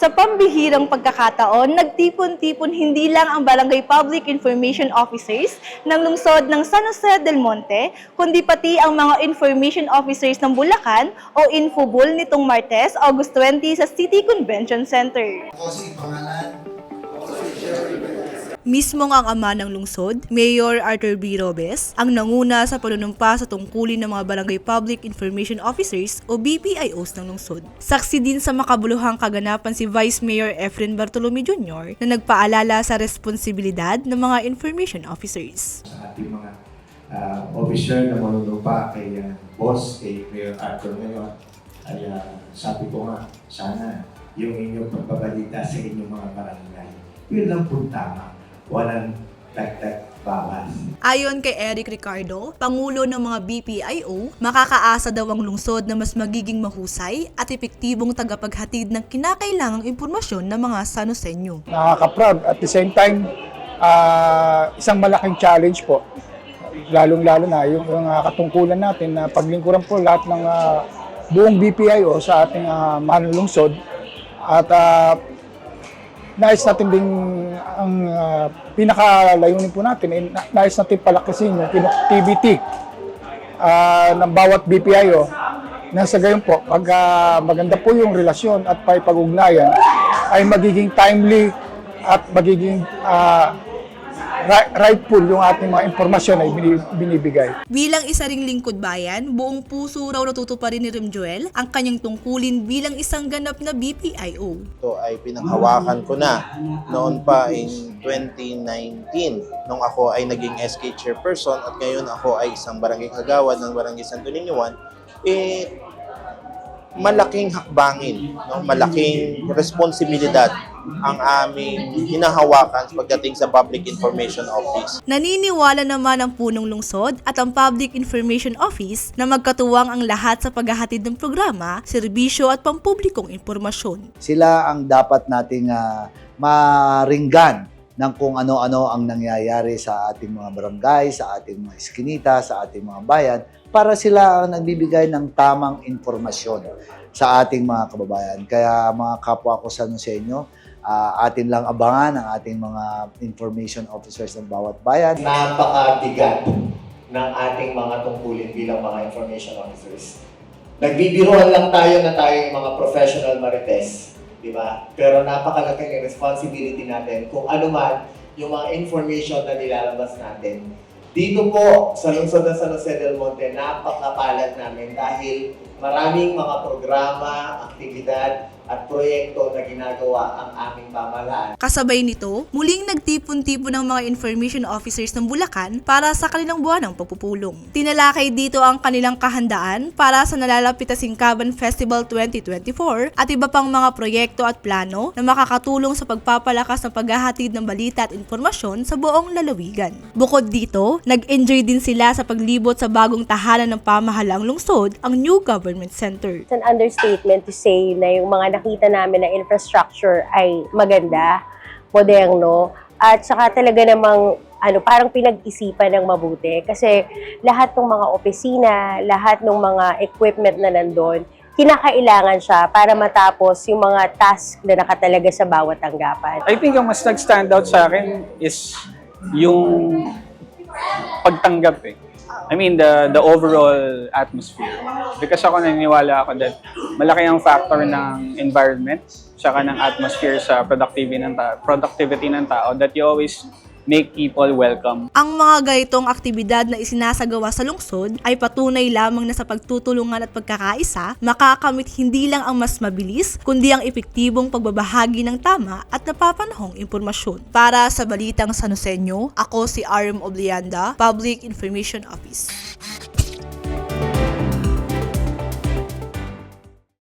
Sa pambihirang pagkakataon, nagtipon-tipon hindi lang ang Barangay Public Information Officers ng lungsod ng San Jose del Monte, kundi pati ang mga Information Officers ng Bulacan o Infobul nitong Martes, August 20 sa City Convention Center. Kasi pangalan, Mismo ang ama ng lungsod, Mayor Arthur B. Robes, ang nanguna sa panunumpa sa tungkulin ng mga Barangay Public Information Officers o BPIOs ng lungsod. Saksi din sa makabuluhang kaganapan si Vice Mayor Efren Bartolome Jr. na nagpaalala sa responsibilidad ng mga information officers. sa ating mga ah, officer na manunumpa kay ah, boss, kay Mayor Arthur ngayon, ay ah, sabi ko nga, sana yung inyong pagbabalita sa inyong mga barangay, yun lang po tama. Walang tagtag bawas. Ayon kay Eric Ricardo, Pangulo ng mga BPIO, makakaasa daw ang lungsod na mas magiging mahusay at epektibong tagapaghatid ng kinakailangang impormasyon ng mga Sanosenyo. nakaka-proud. At the same time, ah, isang malaking challenge po. Lalong-lalo na yung, yung ah, katungkulan natin na paglingkuran po lahat ng ah, buong BPIO sa ating uh, mahal lungsod. At ah, nais natin ding ang ah, pinakalayunin po natin, eh, na- nais natin palakasin yung connectivity ah, ng bawat BPIO na sa gayon po, pag ah, maganda po yung relasyon at pag-ugnayan, ay magiging timely at magiging ri- rightful yung ating mga impormasyon ay bini- binibigay. Bilang isa ring lingkod bayan, buong puso raw natutuparin ni Rem Joel ang kanyang tungkulin bilang isang ganap na BPIO. ito ay pinanghawakan ko na noon pa in 2019 nung ako ay naging SK chairperson at ngayon ako ay isang barangay kagawad ng barangay Santo Niño 1 eh malaking hakbangin, no? malaking responsibilidad ang aming hinahawakan pagdating sa Public Information Office. Naniniwala naman ang punong lungsod at ang Public Information Office na magkatuwang ang lahat sa paghahatid ng programa, serbisyo at pampublikong impormasyon. sila ang dapat nating ah, maringgan ng kung ano-ano ang nangyayari sa ating mga barangay, sa ating mga iskinita, sa ating mga bayan, para sila ang nagbibigay ng tamang informasyon sa ating mga kababayan. Kaya mga kapwa ko sa sa inyo, ah, atin lang abangan ang ating mga information officers ng bawat bayan. napakabigat ng ating mga tungkulin bilang mga information officers. Nagbibiruan lang tayo na tayo yung mga professional marites, di ba? Pero napakalaking responsibility natin kung ano man yung mga information na nilalabas natin. Dito po, sa lungsod ng San Jose del Monte, napakapalad namin dahil maraming mga programa, aktibidad, at proyekto na ginagawa ang aming pamahalaan. Kasabay nito, muling nagtipon-tipon ng mga information officers ng Bulacan para sa kanilang buwan ng pagpupulong. Tinalakay dito ang kanilang kahandaan para sa nalalapit na Singkaban Festival 2024 at iba pang mga proyekto at plano na makakatulong sa pagpapalakas ng paghahatid ng balita at impormasyon sa buong lalawigan. Bukod dito, nag-enjoy din sila sa paglibot sa bagong tahanan ng pamahalang lungsod, ang New Government Center. It's an understatement to say na yung mga nakita namin na infrastructure ay maganda, moderno, at saka talaga namang ano, parang pinag-isipan ng mabuti. Kasi lahat ng mga opisina, lahat ng mga equipment na nandun, kinakailangan siya para matapos yung mga task na nakatalaga sa bawat tanggapan. I think ang mas nag-stand out sa akin is yung pagtanggap eh. I mean, the the overall atmosphere. Because ako naniniwala ako that malaki ang factor ng environment tsaka ng atmosphere sa productivity ng ta- productivity ng tao that you always make people welcome. Ang mga ganitong aktibidad na isinasagawa sa lungsod ay patunay lamang na sa pagtutulungan at pagkakaisa, makakamit hindi lang ang mas mabilis, kundi ang epektibong pagbabahagi ng tama at napapanahong impormasyon. Para sa Balitang Sanosenyo, ako si RM Oblianda, Public Information Office.